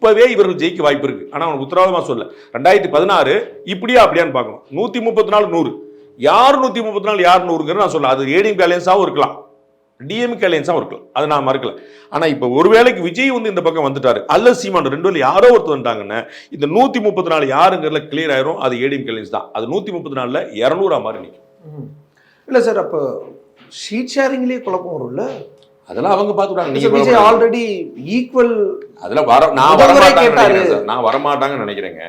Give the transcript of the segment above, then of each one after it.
இப்பவே இவர்கள் ஜெயிக்க வாய்ப்பு இருக்கு. ஆனா அவன் உத்தரவாதமா சொல்ல ரெண்டாயிரத்தி பதினாறு இப்படியா அப்படியான்னு பார்க்கணும். நூத்தி முப்பத்தி நாலு நூறு. யார் நூத்தி முப்பத்தி நாலு யார் நூறுங்கிறது நான் சொல்ல அது ஏடிஎம் அலையன்ஸாகவும் இருக்கலாம். டிஎம்கே அலையன்ஸாகவும் இருக்கலாம். அதை நான் மறுக்கல. ஆனா இப்ப ஒருவேளைக்கு விஜய் வந்து இந்த பக்கம் வந்துட்டாரு. அல்ல சீமான் ரெண்டு வேலை யாரோ ஒருத்தர் வந்துட்டாங்கன்னா இந்த நூத்தி முப்பத்தி நாலு யாருங்கிறதுல கிளியர் ஆயிரும். அது ஏடிஎம் அலையன்ஸ் தான். அது நூத்தி முப்பத்தி நாலுல இரநூறா மாதிரி நிற்கும் இல்லை சார் அப்போ ஷீட் ஷேரிங்லேயே குழப்பம் வரும்ல? அதெல்லாம் அவங்க பார்த்துட்டாங்க நீங்க ஆல்ரெடி ஈக்குவல் அதுல வர நான். நினைக்கிறேன் சார். நான் வரமாட்டாங்கன்னு நினைக்கிறேங்க.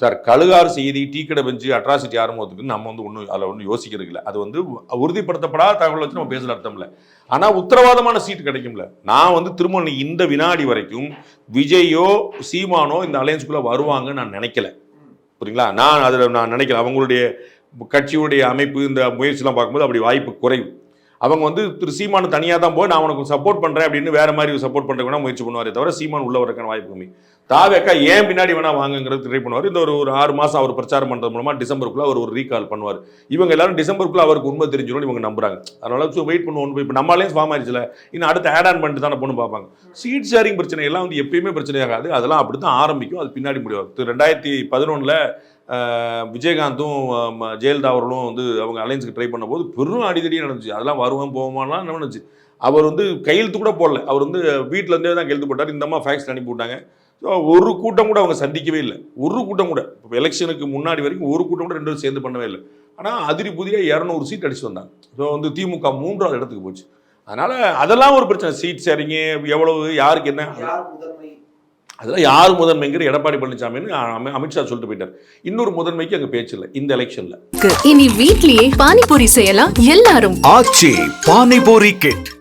சார் கழுகாறு செய்தி டீ கடை பெஞ்சு அட்ராசிட்டி ஆரம்பத்துக்கு நம்ம வந்து ஒன்றும் அதில் ஒன்றும் யோசிக்கிறது இல்லை. அது வந்து உறுதிப்படுத்தப்படாத தகவல் வச்சு நம்ம பேசல அர்த்தம் இல்லை. ஆனால் உத்தரவாதமான சீட் கிடைக்கும்ல. நான் வந்து திரும்ப இந்த வினாடி வரைக்கும் விஜயோ சீமானோ இந்த அலையன்ஸ்குள்ளே வருவாங்கன்னு நான் நினைக்கல. புரியுங்களா? நான் அதில் நான் நினைக்கல. அவங்களுடைய கட்சியுடைய அமைப்பு இந்த முயற்சிலாம் பார்க்கும்போது அப்படி வாய்ப்பு குறைவு. அவங்க வந்து திரு சீமானு தனியாக தான் போய் நான் உனக்கு சப்போர்ட் பண்ணுறேன் அப்படின்னு வேற மாதிரி சப்போர்ட் பண்ணுறதுக்கு வேணா முயற்சி பண்ணுவாரே தவிர சீமான் உள்ள வரக்கான வாய்ப்பு கம்மி. தாவேக்கா ஏன் பின்னாடி வேணா வாங்குங்கிறது ட்ரை பண்ணுவார். இந்த ஒரு ஒரு ஆறு மாதம் அவர் பிரச்சாரம் பண்ணுறது மூலமாக டிசம்பருக்குள்ள அவர் ஒரு ரீகால் பண்ணுவார். இவங்க எல்லாரும் டிசம்பருக்குள்ள அவருக்கு உண்மை தெரிஞ்சிடும் இவங்க நம்புறாங்க. அதனால வெயிட் பண்ணுவோம் இப்போ நம்மளாலேயும் ஃபார்ம் ஆயிடுச்சுல இன்னும் அடுத்து ஆட் ஆன் பண்ணிட்டு தானே பொண்ணு பார்ப்பாங்க. சீட் ஷேரிங் பிரச்சனை எல்லாம் வந்து எப்பயுமே பிரச்சனையாகாது. அதெல்லாம் அப்படி தான் ஆரம்பிக்கும். அது பின்னாடி முடியாது ரெண்டாயிரத்தி பதினொன்றில் விஜயகாந்தும் ஜெயலலிதா அவர்களும் வந்து அவங்க அலைன்ஸுக்கு ட்ரை பண்ணும்போது பெரும் அடிதடியாக நடந்துச்சு. அதெல்லாம் வருவோம் போவோமாலாம் நடந்துச்சு அவர் வந்து கையெழுத்து கூட போடல. அவர் வந்து வீட்டில் இருந்தே தான் கையெழுத்து போட்டார். இந்த அம்மா ஃபேக்ஸ் அனுப்பி விட்டாங்க. ஸோ ஒரு கூட்டம் கூட அவங்க சந்திக்கவே இல்லை. ஒரு கூட்டம் கூட. இப்போ எலெக்ஷனுக்கு முன்னாடி வரைக்கும் ஒரு கூட்டம் கூட ரெண்டு பேரும் சேர்ந்து பண்ணவே இல்லை. ஆனால் அதிரி புதிய இரநூறு சீட் அடிச்சு வந்தாங்க. ஸோ வந்து திமுக மூன்றாவது இடத்துக்கு போச்சு. அதனால் அதெல்லாம் ஒரு பிரச்சனை. சீட் சரிங்க எவ்வளவு யாருக்கு என்ன? அதெல்லாம் யார் முதன்மைங்கிற எடப்பாடி பழனிசாமின்னு அமி- அமித்ஷா சொல்லிட்டு போயிட்டார். இன்னொரு முதன்மைக்கு அங்கே பேச்சு இல்லை இந்த எலெக்ஷனில் இனி வீட்லயே பானிபூரி செய்யலாம் எல்லாரும். ஆச்சி பானிபூரி கிட்.